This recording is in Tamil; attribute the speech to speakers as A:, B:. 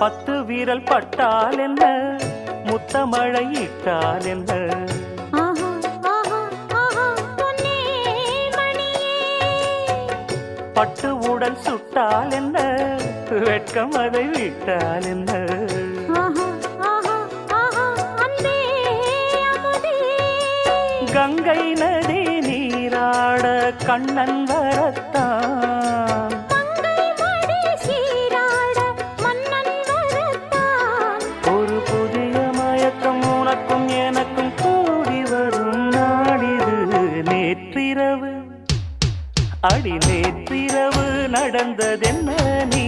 A: பத்து வீரல் பட்டால் என்ன? முத்தமழை இட்டால் என்ன? பட்டு உடல் சுட்டால் என்ன? வெட்கம் அதை விட்டால் என்ன? கங்கை நதி நீராட கண்ணன் வரத்தான். நேற்றிரவு அடி நேற்றிரவு நடந்ததென்ன நீ